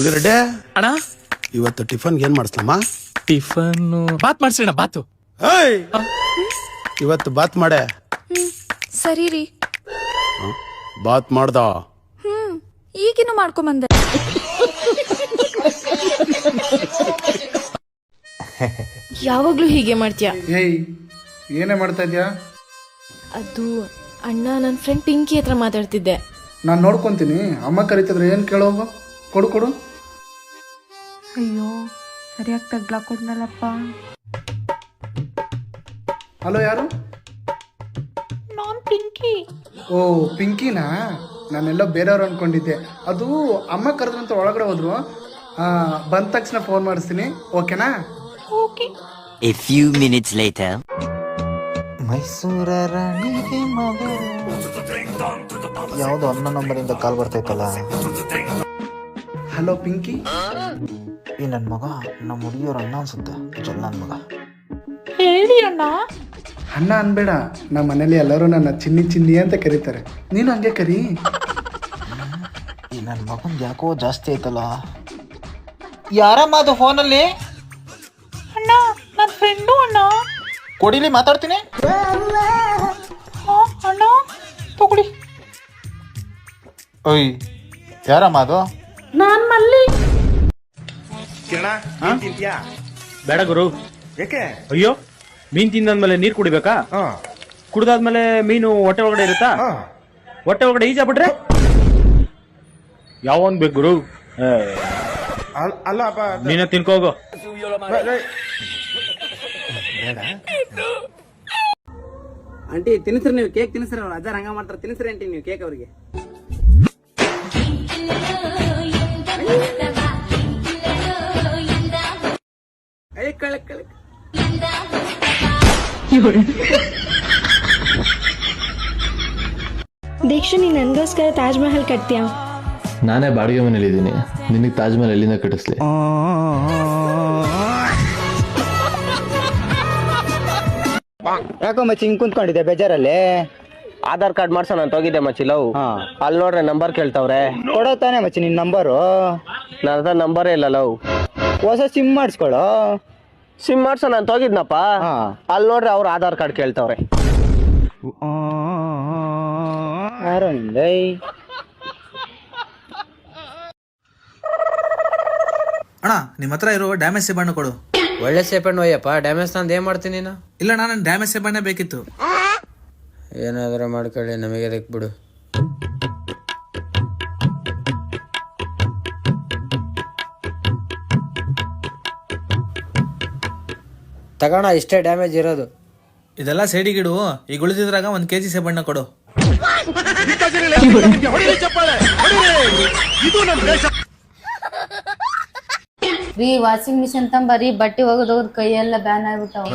ಹುಲಿ ರೆಡ್ಡಿ ಅಣ್ಣ? ಇವತ್ತು ಟಿಫನ್ಗೆ ಏನ್ ಮಾಡಿಸ್ಲಮ್ಮ? ಟಿಫನ್ ಬಾತ್ ಅಣ್ಣ ಬಾತು. ಏಯ್! ಇವತ್ತು ಬಾತ್ ಮಾಡೆ. ಸರಿ ರೀ. ಬಾತ್ ಮಾಡ್ದ? ಹ್ಮ್ ಈಗಿನ್ನು ಮಾಡ್ಕೊಂಬಂದೆ. ಯಾವಾಗ್ಲೂ ಹೀಗೆ ಮಾಡ್ತೀಯ? ಏಯ್ ಏನೇ ಮಾಡ್ತಾ ಇದ್ಯಾ? ಅದು ಅಣ್ಣ ನನ್ನ ಫ್ರೆಂಡ್ ಪಿಂಕಿ ಹತ್ರ ಮಾತಾಡ್ತಿದ್ದೆ. ನಾನು ನೋಡ್ಕೊಂತೀನಿ. ಅಮ್ಮ ಕರಿತಿದ್ರೆ ಏನು ಕೇಳೋ ಕೊಡು ಕೊಡು. ಅಯ್ಯೋ ಸರಿಯಾಗಿ ತಗ್ಲಾ ಕೊಡ್ನಲ್ಲಪ್ಪ ಹಲೋ ಯಾರು? ನಾನ್ ಪಿಂಕಿ. ಓ ಪಿಂಕಿನಾ? ನಾನೆಲ್ಲ ಬೇರೆಯವ್ರು ಅನ್ಕೊಂಡಿದ್ದೆ. ಅದು ಅಮ್ಮ ಕರೆದ್ರಂತ ಒಳಗಡೆ ಹೋದ್ರು. ಆ, ಬಂದ ತಕ್ಷಣ ಫೋನ್ ಮಾಡಿಸ್ತೀನಿ. ಓಕೆನಾ okay a few minutes later ಮೈಸೂರ ರಾಣಿಗೆ ಮಗ. ಯಾವುದೋ ಅನ್ನ ನಂಬರಿಂದ ಕಾಲ್ ಬರ್ತೈತಲ್ಲ ಹಲೋ ಪಿಂಕಿ? ಈ ನನ್ನ ಮಗ ನಮ್ಮ ಹುಡುಗಿಯವ್ರ ಅಣ್ಣ ಅನ್ಸುತ್ತೆ ಜಲ್ ನನ್ನ ಮಗ. ಹೇಳಿ ಅಣ್ಣ. ಅಣ್ಣ ಅನ್ಬೇಡ ನಮ್ಮ ಮನೇಲಿ ಎಲ್ಲರೂ ನನ್ನ ಚಿನ್ನಿ ಚಿನ್ನಿ ಅಂತ ಕರೀತಾರೆ. ನೀನು ಹಂಗೆ ಕರಿ. ಈ ನನ್ನ ಮಗಂದು ಯಾಕೋ ಜಾಸ್ತಿ ಐತಲ್ಲ ಯಾರಮ್ಮ ಅದು ಫೋನಲ್ಲಿ? ಅಣ್ಣ ನನ್ನ ಫ್ರೆಂಡು ಅಣ್ಣ. ಕೊಡಿಲಿ ಮಾತಾಡ್ತೀನಿ. ಹಾ ಅಣ್ಣ ತಗೊಳ್ಳಿ. ಓಯ್ ಯಾರಮ್ಮ ಅದು? ನಾನ್ ಮಲ್ಲಿ. ಬೇಡ ಗುರು. ಯಾಕೆ? ಅಯ್ಯೋ ಮೀನ್ ತಿಂದಾದ್ಮೇಲೆ ನೀರ್ ಕುಡಿಬೇಕಾ? ಕುಡ್ದಾದ್ಮೇಲೆ ಮೀನು ಹೊಟ್ಟೆ ಒಳಗಡೆ ಇರುತ್ತಾ? ಹೊಟ್ಟೆ ಒಳಗಡೆ ಈಜಾ ಬಿಟ್ರೆ? ಯಾವನ್ ಬೇಕು ಗುರು? ಅಲ್ಲ ನೀನ ತಿನ್ಕೋಗು. ಆಂಟಿ ತಿನ್ಸ್ರಿ ನೀವು ಕೇಕ್ ತಿನ್ಸ್ರಿ ಅವ್ರು. ಅಜ್ಜಾರ್ ಹಂಗ ಮಾಡ್ತಾರೆ. ತಿನ್ಸ್ರಿ ಆಂಟಿ ನೀವು ಕೇಕ್ ಅವ್ರಿಗೆ. ದೀಕ್ಷು ನೀನ್ ನನ್ಗೋಸ್ಕರ ತಾಜ್ ಮಹಲ್ ಕಟ್ತೀಯಾ? ನಾನೇ ಬಾಡಿಗೆ ಮನೇಲಿ ಇದ್ದೀನಿ ನಿನಗೆ ತಾಜ್ ಮಹಲ್ ಎಲ್ಲಿಂದ ಕಟ್ಟಿಸ್ಲಿ? ಯಾಕೋ ಮಚ್ಚಿ ಹಿಂಗ್ ಕುಂತ್ಕೊಂಡಿದ್ದೆ ಬೇಜಾರಲ್ಲಿ? ಆಧಾರ್ ಕಾರ್ಡ್ ಮಾಡ್ಸೋಣ ಅಂತ ಹೋಗಿದ್ದೆ ಮಚ್ಚಿ ಲವ್. ಅಲ್ಲಿ ನೋಡ್ರೆ ನಂಬರ್ ಕೇಳ್ತಾವ್ರೆ. ಕೊಡೋ ತಾನೇ ಮಚ್ಚಿ ನಿನ್ ನಂಬರು? ನನ್ನ ನಂಬರೇ ಇಲ್ಲ ಲವ್. ಹೊಸ ಸಿಮ್ ಮಾಡಿಸ್ಕೊಳ್ಳೋ? ಸಿಮ್ ಮಾಡ್ಸೋಣ ಅಂತ ಹೋಗಿದ್ನಪ್ಪ. ಹಾ. ಅಲ್ಲಿ ನೋಡ್ರಿ ಅವ್ರ ಆಧಾರ್ ಕಾರ್ಡ್ ಕೇಳ್ತಾವ್ರೆ. ನಿಂದೆ ಅಣ್ಣ ನಿಮ್ಮ ಹತ್ರ ಇರೋ ಡ್ಯಾಮೇಜ್ ಸೇಬಣ್ಣ ಕೊಡು. ಒಳ್ಳೆ ಸೇಪಣ್ಣು ಅಯ್ಯಪ್ಪ ಡ್ಯಾಮೇಜ್ ತಂದು ಏನ್ ಮಾಡ್ತೀನಿ ನೀನು? ಇಲ್ಲ ನಾನು ಡ್ಯಾಮೇಜ್ ಸೇಬಣ್ಣ ಬೇಕಿತ್ತು. ಏನಾದರೂ ಮಾಡ್ಕೊಳ್ಳಿ ನಮಗೆ ಅದಕ್ಕೆ ಬಿಡು. ತಗೋಣ ಇಷ್ಟೇ ಡ್ಯಾಮೇಜ್ ಇರೋದು. ಇದೆಲ್ಲ ಸೈಡಿಗಿಡು ಈಗ ಉಳಿದಿದ್ರಾಗ ಒಂದ್ ಕೆಜಿ ಸೇಬಣ್ಣ ಕೊಡು. ರೀ ವಾಷಿಂಗ್ ಮಿಷಿನ್ ತಂಬರಿ ಬಟ್ಟೆ ಒಗದ್ ಕೈ ಎಲ್ಲ ಬ್ಯಾನ್ ಆಗ್ಬಿಟ್ಟಾವ.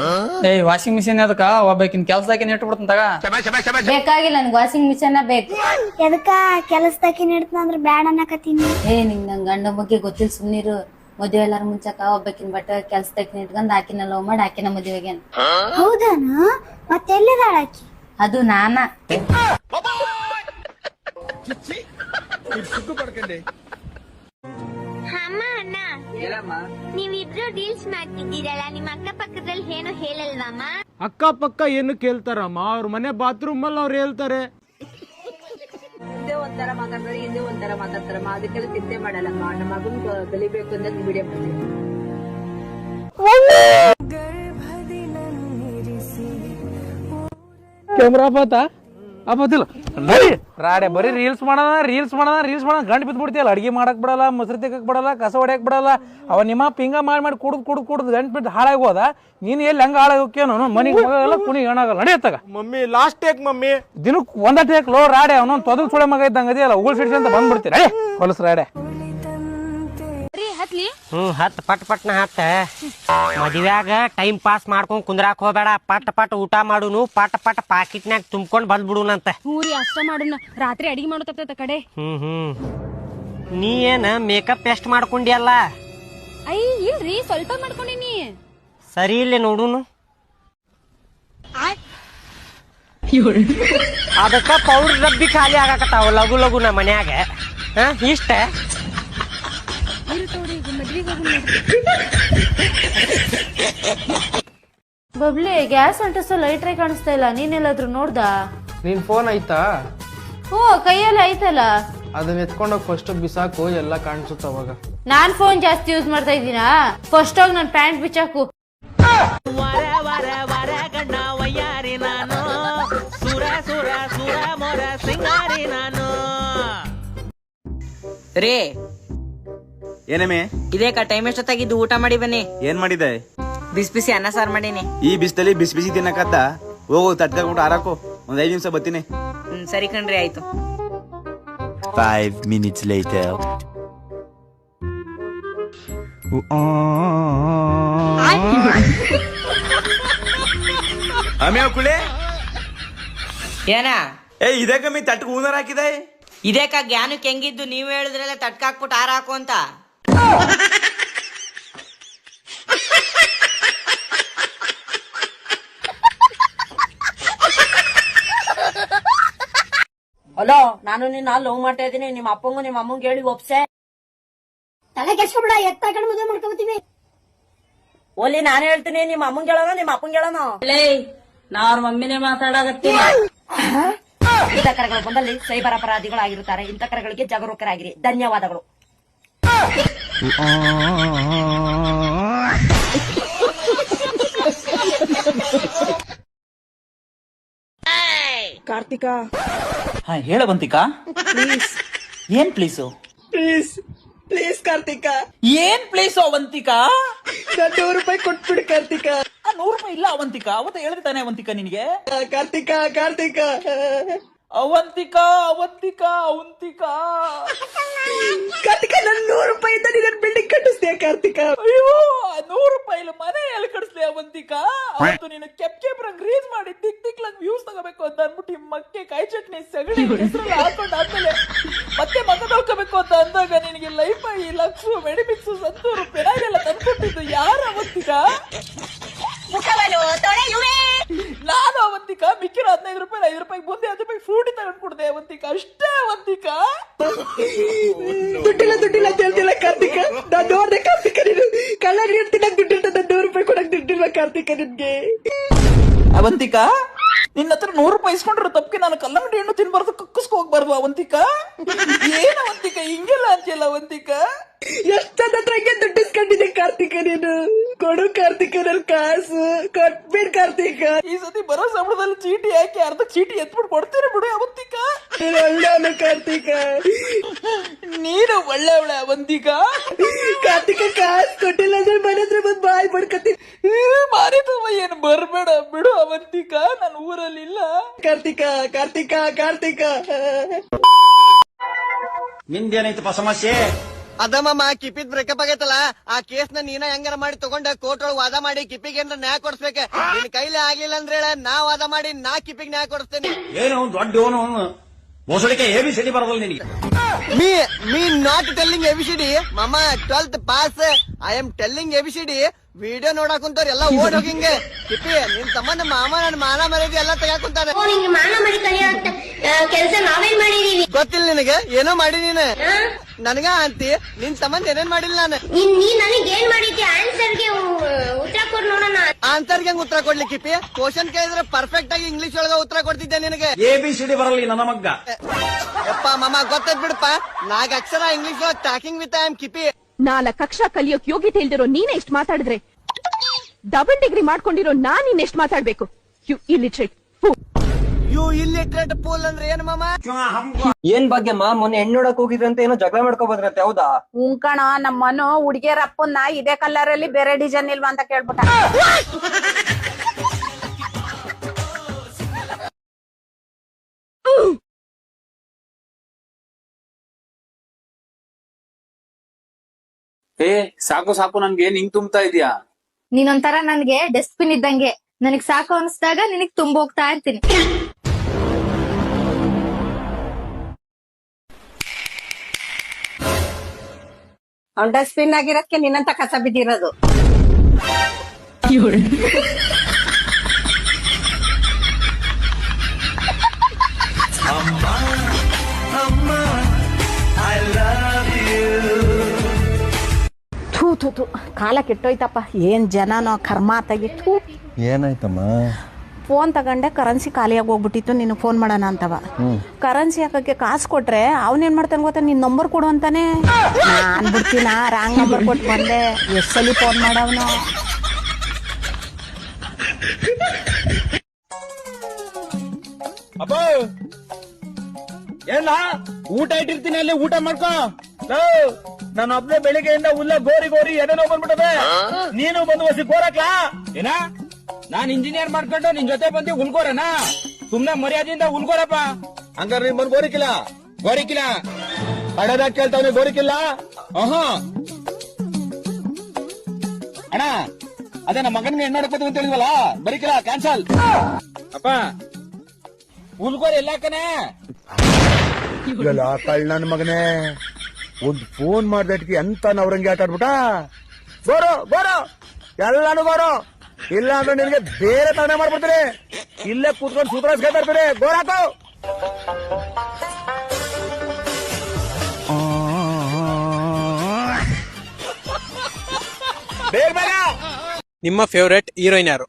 ಏಯ್ ವಾಷಿಂಗ್ ಮಿಷಿನ್ ಅದಕ್ಕ ಒಬ್ಬಕಿನ್ ಕೆಲ್ಸದಾಕಿನ ತಗ. ಬೇಕಾಗಿಲ್ಲ ನನ್ಗೆ ವಾಷಿಂಗ್ ಮಿಷಿನ್ ಬೇಕು. ಎದಕ್ಕ ಕೆಲಸದಾಕಿ ನೀಡ್ತಾನ ಅಂದ್ರೆ ಬ್ಯಾಡ ಅನ್ನಕತ್ತೀನಿ. ಏ ನಿಂಗ್ ನನ್ ಗಂಡ ಬಗ್ಗೆ ಗೊತ್ತಿಲ್ಲ ಸುಮ್ನಿರು. ಮದ್ವೆ ಎಲ್ಲಾರ ಮುಂಚಕ ಒಬ್ಬಕಿನ್ ಬಟ್ಟೆ ಕೆಲ್ಸದಾಕಿನ ಇಟ್ಕೊಂಡ್ ಆಕಿನ ಲವ್ ಮಾಡಿ ಆಕಿನ ಮದುವೆಗೆ ಹೌದಾನ? ಮತ್ತೆಲ್ಲಿದಾಳ ಆಕಿ? ಅದು ನಾನ. ಅಮ್ಮ ಅಣ್ಣ. ನೀವಿಬ್ರು ಡೀಲ್ಸ್ ಮಾಡ್ತಿದ್ದೀರಲ್ಲ ನಿಮ್ಮ ಅಕ್ಕ ಪಕ್ಕದಲ್ಲಿ ಏನು ಹೇಳಲ್ವಮ್ಮ? ಅಕ್ಕ ಪಕ್ಕ ಏನು ಕೇಳ್ತಾರಮ್ಮ? ಅವ್ರ ಮನೆ ಬಾತ್ರೂಮ್ ಅಲ್ಲಿ ಅವ್ರು ಹೇಳ್ತಾರೆ. ಒಂಥರ ಮಾತಾಡ್ತಾರೆ ಹಿಂದೆ ಒಂಥರ ಮಾತಾಡ್ತಾರಮ್ಮ ಅದಕ್ಕೆಲ್ಲ ಚಿಂತೆ ಮಾಡಲ್ಲಮ್ಮ ನಮ್ಮ ಮಗನ್ ಕಲಿಬೇಕು ಅಂತ ವಿಡಿಯೋ ಕ್ಯಾಮ್ರಾ ಪಾತ? ಆಪತ್ತಿಲ್ಲ ನಡಿ. ರಾಡೆ ಬರೀ ರೀಲ್ಸ್ ಮಾಡೋಣ ರೀಲ್ಸ್ ಮಾಡೋಣ ರೀಲ್ಸ್ ಮಾಡೋಣ. ಗಂಟು ಬಿದ್ದು ಬಿಡ್ತೀಯಲ್ಲ ಅಡಿಗೆ ಮಾಡಕ್ ಬಿಡಲ್ಲ ಮೊಸರು ತೆಗಕ್ ಬಿಡಲ್ಲ ಕಸ ಹೊಡ್ಯಕ್ ಬಿಡಲ್ಲ. ಅವ ನಿಮ್ಮ ಪಿಂಗ ಮಾಡಿ ಮಾಡಿ ಕುಡ್ದು ಕುಡ್ದು ಕುಡ್ದು ಗಂಟು ಬಿದ್ದು ಹಾಳಾಗಿ ಹೋದ. ನೀನು ಎಲ್ಲಿ ಹೆಂಗ ಹಾಳಾಗಿ ಹೋಗ್ಯನೋ ಮನಿಗೆ ಕುಣಿ ಏನಾಗಲ್ಲ. ನಡೆಯತ್ತಾಗ ಮಮ್ಮಿ ಲಾಸ್ಟ್ ಟೇಕ್ ಮಮ್ಮಿ. ದಿನಕ್ಕೆ ಒಂದ ಟೇಕ್ ಲೋ ರಾಡೆ ಅವನೊಂದು ತೊದಲ್ ಸುಳೆ ಮಗ ಇದ್ದಂಗ ಅದೆಯಲ್ಲ ಉಗುಳ್ ಸಿಡ್ಸಿ ಅಂತ ಬಂದ್ಬಿಡ್ತೀರ ಹೊಲಸ್ ರಾಡೆ. ಹ್ಮ್ ಹತ್ ಪಟ್ ಪಟ್ನ ಹತ್ತ. ಮದ್ವ್ಯಾಗ ಟೈಮ್ ಪಾಸ್ ಮಾಡ್ಕೊಂಡ್ ಕುಂದ್ರಾಕ್ ಹೋಗ್ಬೇಡ. ಪಟ್ ಪಟ್ ಊಟ ಮಾಡುನು ಪಟ್ ಪಟ್ ಪಾಕಿಟ್ನ್ಯಾಗ ತುಂಬ್ಕೊಂಡ್ ಬಂದ್ಬಿಡುನಂತ. ಊರಿ ಅಷ್ಟ ಮಾಡೋಣ ರಾತ್ರಿ ಅಡಿಗೆ ಮಾಡೋ ಕಡೆ. ಹ್ಮ್ ಹ್ಮ್. ನೀ ಏನ ಮೇಕಪ್ ಎಷ್ಟ್ ಮಾಡ್ಕೊಂಡಿಯಲ್ಲ? ಐ ಇಲ್ರಿ ಸ್ವಲ್ಪ ಮಾಡ್ಕೊಂಡಿನಿ. ಸರಿ ಇಲ್ಲೇ ನೋಡುನು. ಅದಕ್ಕ ಪೌಡರ್ ಡಬ್ಬಿ ಖಾಲಿ ಆಗಾಕತ್ತಾವ ಲಘು ಲಘು ನಮ್ಮ ಮನ್ಯಾಗ. ಹ ಇಷ್ಟ? ಬಬ್ಲಿ ಗ್ಯಾಸ್ ಅಂಟಿಸೋ ಲೈಟ್ರೇ ಕಾಣಿಸ್ತಾ ಇಲ್ಲ. ನೀನೆಲ್ಲಾದ್ರೂ ನೋಡ್ದ? ನಿನ್ ಫೋನ್ ಐತಾ ಓ ಕೈಯಲ್ಲಿ ಐತಲ್ಲ ಅದನ್ನ ಎತ್ಕೊಂಡೋಗ್ ಫಸ್ಟ್ ಬಿಸಾಕು ಎಲ್ಲ ಕಾಣಿಸುತ್ತ ಅವಾಗ. ನಾನ್ ಫೋನ್ ಜಾಸ್ತಿ ಯೂಸ್ ಮಾಡ್ತಾ ಇದ್ದೀನಾ? ಫಸ್ಟ್ ಹೋಗಿ ನನ್ ಪ್ಯಾಂಟ್ ಬಿಚ್ಚಾಕು. ರೇ ಏನೇಮೆ ಇದೇಕ ಟೈಮ್ ಎಷ್ಟೊತ್ತಾಗಿದ್ದು? ಊಟ ಮಾಡಿ ಬನ್ನಿ. ಏನ್ ಮಾಡಿದೆ? ಬಿಸಿ ಬಿಸಿ ಅನ್ನ ಸಾರು ಮಾಡೀನಿ. ಈ ಬಿಸಿಲಲ್ಲಿ ಬಿಸಿ ಬಿಸಿ ತಿನ್ನಕತ್ತ? ಹೋಗು ತಟ್ಕೊಂಡು ಆರಾಕು. ಒಂದ್ ಐದು ನಿಮಿಷ ಬರ್ತೀನಿ. ಹ್ಮ್ ಸರಿ ಕಣ್ರಿ ಆಯ್ತು. Five minutes later. ಆಮೇಲೆ ಕುಳೆ ಏನ? ಏ ಇದೇ ಕಮ್ಮಿ ತಟ್ಕ ಹೂನರ್ ಹಾಕಿದೆ. ಇದೇಕ ಜ್ಞಾನಕ್ಕೆ ಹೆಂಗಿದ್ದು? ನೀವ್ ಹೇಳಿದ್ರಲ್ಲ ತಟ್ಕಾಕ್ಬಿಟ್ಟು ಆರ ಹಾಕು ಅಂತ. ಹಲೋ ನಾನು ನಿನ್ನ ಲವ್ ಮಾಡ್ತಾ ಇದ್ದೀನಿ. ನಿಮ್ಮ ಅಪ್ಪಂಗು ನಿಮ್ಮ ಅಮ್ಮಂಗ್ ಹೇಳಿ ಒಪ್ಸೆ. ತಲೆ ಕೆಡ್ಸ್ಕೊಬಿಡ ಎತ್ತಾಕೊಂಡು ಮದುವೆ ಮಾಡ್ಕೊಬತ್ತೀವಿ ಓಲಿ ನಾನು ಹೇಳ್ತೀನಿ ನಿಮ್ಮ ಅಮ್ಮಂಗ್ ಹೇಳೋಣ ನಿಮ್ಮ ಅಪ್ಪಂಗ್ ಹೇಳೋಣ. ನಾ ಅವ್ರ ಮಮ್ಮಿನೇ ಮಾತಾಡಕತ್ತೀನಿ ಇಂಥ ಕರೆಗಳು ಬಂದಲ್ಲಿ ಸೈಬರ್ ಅಪರಾಧಿಗಳಾಗಿರುತ್ತಾರೆ. ಇಂಥ ಕರೆಗಳಿಗೆ ಜಾಗರೂಕರಾಗಿರಿ. ಧನ್ಯವಾದಗಳು. ಕಾರ್ತಿಕಾ. ಹಾ ಪ್ಲೀಸ್ ಏನ್ ಪ್ಲೀಸು ಪ್ಲೀಸ್ ಪ್ಲೀಸ್ ಕಾರ್ತಿಕ. ಏನ್ ಪ್ಲೇಸು ಅವಂತಿಕಾ? ನೂರು ರೂಪಾಯಿ ಕೊಟ್ಬಿಡು ಕಾರ್ತಿಕ. ಆ ನೂರು ರೂಪಾಯಿ ಇಲ್ಲ ಅವಂತಿಕಾ. ಅವತ್ತ ಹೇಳಿದ ತಾನೆ ಅವಂತಿಕಾ ನಿನಗೆ? ಕಾರ್ತಿಕಾ ಕಾರ್ತಿಕಾ. ಅವಂತಿಕಾ ಅವಂತಿಕಾ ಅವಂತಿಕಾ. ಕಾರ್ತಿಕ ನನ್ ನೂರು ರೂಪಾಯಿ ಇದ್ದ ನೀನ್ ಬಿಲ್ಡಿಂಗ್ ಕಟ್ಟಿಸ್ತೀಯ ಕಾರ್ತಿಕ. ಅಯ್ಯೋ ನೂರು ರೂಪಾಯಿ ಮನೆ ಎಲ್ಲಿ ಕಟ್ಟಿಸ್ಲಿ ಅವಂತಿಕಾ? ಅವತ್ತು ನೀನು ಕೆಪ್ ಕೆಪ್ ರಂಗ್ ರೀಸ್ ಮಾಡಿ ತಿಕ್ ತಿಕ್ಲಂಗ್ ವ್ಯೂಸ್ ತಗೋಬೇಕು ಅಂತ ಅನ್ಬಿಟ್ಟು ಈ ಮಕ್ಕೆ ಕಾಯಿ ಚಟ್ನಿ ಸಗಣಿ ಹೆಸರಲ್ಲಿ ಹಾಕೊಂಡು ಆದ್ಮೇಲೆ ಮತ್ತೆ ಮಗ ನೋಡ್ಕೋಬೇಕು ಅಂತ ಅಂದಾಗ ನಿನಗೆ ಲೈಫ್ ಆಗಿ ಲಕ್ಷ ಮೆಡಿಮಿಕ್ಸು ಸಂತೂರು ಪೆನಾಗೆಲ್ಲ ತಂದ್ಕೊಟ್ಟಿದ್ದು ಯಾರು ಅವಂತಿಕಾ? ಅವಂತಿಕಾ ಮಿಕ್ಕಿರೋ ಹದಿನೈದು ರೂಪಾಯಿ ಐದು ರೂಪಾಯಿ ಮುಂದೆ ಹತ್ತು ರೂಪಾಯಿ ಫ್ರೂಟಿ ತಗೊಂಡ್ ಕೊಡ್ದೆ ಒಂದಿಕ ಅಷ್ಟೇ ಒಂದಿಕ ದುಡ್ಡಿಲ್ಲ ದುಡ್ಡಿಲ್ಲ ಅಂತ ಹೇಳ್ತಿಲ್ಲ ಕಾರ್ತಿಕ. ನಾನು ನೋಡ್ದೆ ಕಾರ್ತಿಕ ನೀನು. ಕಳ್ಳರಿಗೆ ತಿನ್ನಕ್ ದುಡ್ಡಿಲ್ಲ ನನ್ ನೂರು ರೂಪಾಯಿ ಕೊಡಕ್ ದುಡ್ಡಿಲ್ಲ ಕಾರ್ತಿಕ ನಿನ್ಗೆ? ಅವಂತಿಕಾ ನಿನ್ನ ಹತ್ರ ನೂರು ರೂಪಾಯಿ ಇಸ್ಕೊಂಡ್ರೆ ತಪ್ಪಿಗೆ ನಾನು ಕಲ್ಲಂಗಡಿ ಹಣ್ಣು ತಿನ್ಬಾರ್ದು ಕಕ್ಕಸ್ಕೊ ಹೋಗ್ಬಾರ್ದು ಅವಂತಿಕಾ ಏನ್ ಅವಂತಿಕಾ ಹಿಂಗೆಲ್ಲ ಅಂತಿಲ್ಲ ಅವಂತಿಕಾ ಎಷ್ಟೊತ್ತ ಹತ್ರ ಹಂಗೆ ದುಡ್ಡು ಇಸ್ಕೊಂಡಿದ್ದೆ ಕಾರ್ತಿಕ ನೀನು ಕೊಡು ಕಾರ್ತಿಕ ನನ್ ಕಾಸು ಕೊಟ್ಬಿಡ್ ಕಾರ್ತಿಕ. ಈ ಸತಿ ಬರೋ ಸಂಬಳದಲ್ಲಿ ಚೀಟಿ ಹಾಕಿ ಅರ್ಧ ಚೀಟಿ ಎತ್ಬಿಟ್ಟು ಕೊಡ್ತೀರ ಬಿಡು ಅವತ್ತಿಕ ನೀನು ಒಳ್ಳೆಯವನು ಕಾರ್ತಿಕ. ನೀನು ಒಳ್ಳೆಯವಳ ಅವಂತಿಕ ಕಾರ್ತಿಕ ಕಾಸು ಕೊಟ್ಟಿಲ್ಲ ಅಂದ್ರೆ ಮನೆ ಹತ್ರ ಬಂದು ಬಾಯ್ ಪಡ್ಕತ್ತೀನಿ ಮಾರಿತವ ಏನು ಬರ್ಬೇಡ ಬಿಡು ಅವಂತಿಕ ನಾನು ಊರಲ್ಲಿ ಇಲ್ಲ. ಕಾರ್ತಿಕ ಕಾರ್ತಿಕ ಕಾರ್ತಿಕ. ನಿಂದೇನೈತಪ್ಪ ಸಮಸ್ಯೆ? ಅದಮ್ಮ ಕಿಪಿದ್ ಬ್ರೇಕಪ್ ಆಗೈತಲ್ಲ ಆ ಕೇಸ್ನ ನೀನ ಹೆಂಗಾರ ಮಾಡಿ ತಗೊಂಡ ಕೋರ್ಟ್ ಒಳಗ್ ವಾದ ಮಾಡಿ ಕಿಪಿಗೆ ಏನ್ರ ನ್ಯಾಯ ಕೊಡ್ಸ್ಬೇಕ? ನಿನ್ ಕೈಲಿ ಆಗ್ಲಿಲ್ಲ ಅಂದ್ರೆ ಹೇಳ ನಾ ವಾದ ಮಾಡಿ ನಾ ಕಿಪಿಗ್ ನ್ಯಾಯ ಕೊಡಿಸ್ತೇನೆ. ಏನು ದೊಡ್ಡ ಮೋಸಡಿಕೆ ಎ ಬಿ ಸಿಡಿ ಬರದಲ್ಲ ನಿನಗೆ. Me me not telling A B C D mummy twelfth pass I am telling A B C D video ನೋಡಕ್ ಕುಂತವ್ರ ಎಲ್ಲ ಓಡ್ ಹೋಗಿಂಗೆ ಕಿಪಿ ನಿನ್ ಸಂಬಂಧ ಮಾಮ ನನ್ ಮಾನ ಮರ್ಯಾದೆ ಎಲ್ಲ ನಿಂಗೆ ಮಾನ ಮರಿ ಕಲಿಯೋ ಕೆಲಸ ನಾವೇನ್ ಮಾಡಿದೀವಿ? ಗೊತ್ತಿಲ್ಲ ನಿನಗೆ? ಏನೋ ಮಾಡಿ ನೀನು. ನನಗ ಅಂತಿ ನಿನ್ ಸಂಬಂಧ ಏನೇನ್ ಮಾಡಿಲ್ಲ ನಾನು. ನೀನ್ ನೀ ನನಗೆ ಏನ್ ಮಾಡಿದ್ಯಾ ಆನ್ಸರ್ಗೆ ಉತ್ತರ ಕೊಡ್ ನೋಡೋಣ. ಆನ್ಸರ್ಗೆ ಹೆಂಗ್ ಉತ್ತರ ಕೊಡ್ಲಿ ಕಿಪಿ? ಕ್ವಶನ್ ಕೇಳಿದ್ರೆ ಪರ್ಫೆಕ್ಟ್ ಆಗಿ ಇಂಗ್ಲಿಷ್ ಒಳಗ ಉತ್ತರ ಕೊಡ್ತಿದ್ದೆ ನಿನಗೆ. ಎ ಬಿ ಸಿಡಿ ಬರಲಿ ನನ್ನ ಮಗ್ಗ. ಯಪ್ಪ ಮಾಮ ಗೊತ್ತದ್ ಬಿಡಪ್ಪ. ನಾಗ ಅಕ್ಷರ ಇಂಗ್ಲಿಷ್ ಒಳಗ್ ಟಾಕಿಂಗ್ ವಿತ್ ಐ ಆಮ್ ಕಿಪಿ. ನಾಲ್ಕು ಅಕ್ಷರ ಕಲಿಯೋಕ್ ಯೋಗ್ಯತೆ ಇಲ್ದಿರೋ ನೀನೇ ಇಷ್ಟ ಮಾತಾಡಿದ್ರೆ. ಡಬಲ್ ಡಿಗ್ರಿ ಮಾಡ್ಕೊಂಡಿರೋ ನಾನ್ ಇನ್ನೆಷ್ಟ್ ಮಾತಾಡ್ಬೇಕು. You illiterate you illiterate fool ಅಂದ್ರೆ ಏನ್ ಮಾಮ? ಏನ್ ಭಾಗ್ಯಮ್ಮ ಮೊನ್ನೆ ಹೆಣ್ಣು ನೋಡಕ್ ಹೋಗಿದ್ರಂತೆ ಏನೋ ಜಗಳ ಮಾಡ್ಕೋಬೋದ್ರಂತೆ ಹೌದಾ? ಹೌದಾ ಕಣ ನಮ್ಮ ಮನು ಹುಡುಗಿಯರ ಅಪ್ಪನ್ನ ಇದೇ ಕಲರ್ ಅಲ್ಲಿ ಬೇರೆ ಡಿಸೈನ್ ಇಲ್ವಾ ಅಂತ ಕೇಳ್ಬಿಟ್ಟ. ಏ ಸಾಕು ಸಾಕು ನನ್ಗೆ ನಿಂಗ್ ತುಂಬ್ತಾ ಇದೀಯಾ? ನೀನೊಂಥರ ನನ್ಗೆ ಡಸ್ಟ್ಬಿನ್ ಇದ್ದಂಗೆ. ನನಗ್ ಸಾಕು ಅನ್ಸ್ದಾಗ ನಿನಗ್ ತುಂಬ ಹೋಗ್ತಾ ಇರ್ತೀನಿ. ಅವ್ನ್ ಡಸ್ಟ್ಬಿನ್ ಆಗಿರೋದಕ್ಕೆ ನಿನ್ನಂತ ಕಸ ಬಿದ್ದಿರೋದು. ಥೂ ಥೂ ಕಾಲ ಕೆಟ್ಟೋಯ್ತಪ್ಪ. ಏನ್ ಜನನೋ ಕರ್ಮ ತೆಗಿತು ಏನಾಯ್ತಮ್ಮ? ಫೋನ್ ತಗೊಂಡೆ ಕರೆನ್ಸಿ ಖಾಲಿಯಾಗಿ ಹೋಗ್ಬಿಟ್ಟಿತ್ತು ನಿನಗೆ ಫೋನ್ ಮಾಡೋಣ ಅಂತವ. ಕರೆನ್ಸಿ ಹಾಕಕ್ಕೆ ಕಾಸು ಕೊಟ್ರೆ ಅವನೇನ್ ಮಾಡ್ತಾನೆ ಗೊತ್ತಾ? ನಿನ್ ನಂಬರ್ ಕೊಡು ಅಂತಾನೆ. ನಾನ್ ಬಿಡ್ತೀನ? ರಾಂಗ್ ನಂಬರ್ ಕೊಟ್ಟು ಬಂದೆ. ಎಷ್ಟಲ್ಲಿ ಸಲ ಫೋನ್ ಮಾಡವನು? ಎಲ್ಲ ಏನ ಊಟ ಇಟ್ಟಿರ್ತೀನಿ ಅಲ್ಲಿ ಊಟ ಮಾಡ್ಕೋ. ನಾನು ಒಬ್ನೇ ಬೆಳಿಗ್ಗೆಯಿಂದ ಉಲ್ಲ ಗೋರಿ ಗೋರಿ ಎದೆನೋ ಬಂದ್ಬಿಟ್ಟದೆ. ನೀನು ಬಂದು ಹೊಸಿ ಗೋರಕ್ಲಾ? ಏನ? ನಾನ್ ಇಂಜಿನಿಯರ್ ಮಾಡ್ಕೊಂಡು ನಿನ್ ಜೊತೆ ಬಂದು ಉಲ್ಗೋರನ? ಸುಮ್ನೆ ಮರ್ಯಾದೆಯಿಂದ ಉಲ್ಕೋರಪ್ಪ ಹಂಗಾರ ನೀನ್ ಬಂದು ಗೋರಿಕಿಲ್ಲ? ಗೋರಿಕಿಲ್ಲ? ಕೇಳ್ತಾವ್ ಕೇಳ್ತಾವನೆ ಗೋರಿಕಿಲ್ಲ? ಆಹಾ ಅಣ್ಣ ಅದೇ ನಮ್ಮ ಮಗನಿಗೆ ಹೆಣ್ಣು ನೋಡಕ್ ಅಂತ ಹೇಳಿದ್ವಲ್ಲ ಬರೀಕಿಲ್ಲ ಕ್ಯಾನ್ಸಲ್ ಅಪ್ಪ ಉಲ್ಗೋರ್ ಎಲ್ಲ ಕಣೆ. ಇಲ್ಲ ಕಳ್ ನನ್ ಮಗನೇ. ಒಂದ್ ಫೋನ್ ಮಾಡ್ದಟ್ಗೆ ಎಂತ ನವರಂಗಿ ಆಟ ಆಡ್ಬಿಟ್ಟ ಗೋರು ಗೋರು. ಎಲ್ಲಾನು ಗೋರು. ಇಲ್ಲ ಅಂದ್ರೆ ನಿನಗೆ ಬೇರೆ ತಾನೇ ಮಾಡ್ಬಿಡ್ತೀನಿ. ಇಲ್ಲೇ ಕೂತ್ಕೊಂಡು ಸೂತ್ರಾಸ್ಕೊತಾ ಇರ್ತೀನಿ ಗೋರಾಕು ಬೇಗ ಬೇಗ. ನಿಮ್ಮ ಫೇವರೇಟ್ ಹೀರೋಯಿನ್ ಯಾರು?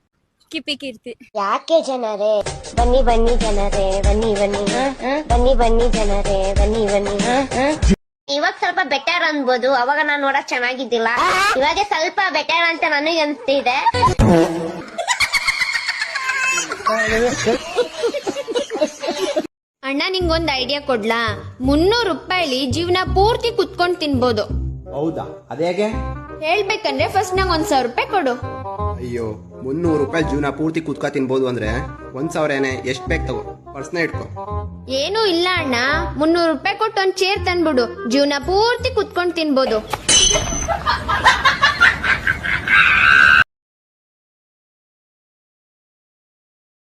ಕಿಪಿ ಕೀರ್ತಿ. ಯಾಕೆ ಜನರೇ? ಬನ್ನಿ ಬನ್ನಿ ಜನರೇ ಬನ್ನಿ ಬನ್ನಿ. ಬನ್ನಿ ಬನ್ನಿ ಜನರೇ ಬನ್ನಿ ಬನ್ನಿ. ಇವಾಗ ಸ್ವಲ್ಪ ಬೆಟರ್ ಅನ್ಬೋದು. ಅವಾಗ ನಾನ್ ನೋಡಕ್ ಚೆನ್ನಾಗಿದ್ದಿಲ್ಲ. ಇವಾಗ ಸ್ವಲ್ಪ ಬೆಟರ್ ಅಂತ ನನಗೆ ಅನ್ಸ್ತಿದೆ. ಅಣ್ಣ ನಿಂಗೊಂದ್ ಐಡಿಯಾ ಕೊಡ್ಲಾ? ಮುನ್ನೂರು ರೂಪಾಯಿ ಜೀವನ ಪೂರ್ತಿ ಕುತ್ಕೊಂಡ್ ತಿನ್ಬೋದು. ಹೌದಾ? ಅದೇಗೆ ಹೇಳ್ಬೇಕಂದ್ರೆ ಫಸ್ಟ್ ನಂಗೆ ಒಂದ್ ಸಾವಿರ ರೂಪಾಯಿ ಕೊಡು. ಅಯ್ಯೋ ಮುನ್ನೂರು ರೂಪಾಯಿ ಜೀವನ ಪೂರ್ತಿ ಕುತ್ಕೊ ತಿನ್ಬೋದು ಅಂದ್ರೆ ಒಂದ್ ಸಾವಿರ ಏನೇ ಎಷ್ಟ್ ಬೇಕು ತಗೋ. ಪರ್ಸ್ನ ಇಟ್ಕೋ. ಏನು ಇಲ್ಲ ಅಣ್ಣ. ಮುನ್ನೂರು ರೂಪಾಯಿ ಕೊಟ್ಟು ಒಂದ್ ಚೇರ್ ತಂದ್ಬಿಡು. ಜೀವನ ಪೂರ್ತಿ ಕುತ್ಕೊಂಡ್ ತಿನ್ಬೋದು.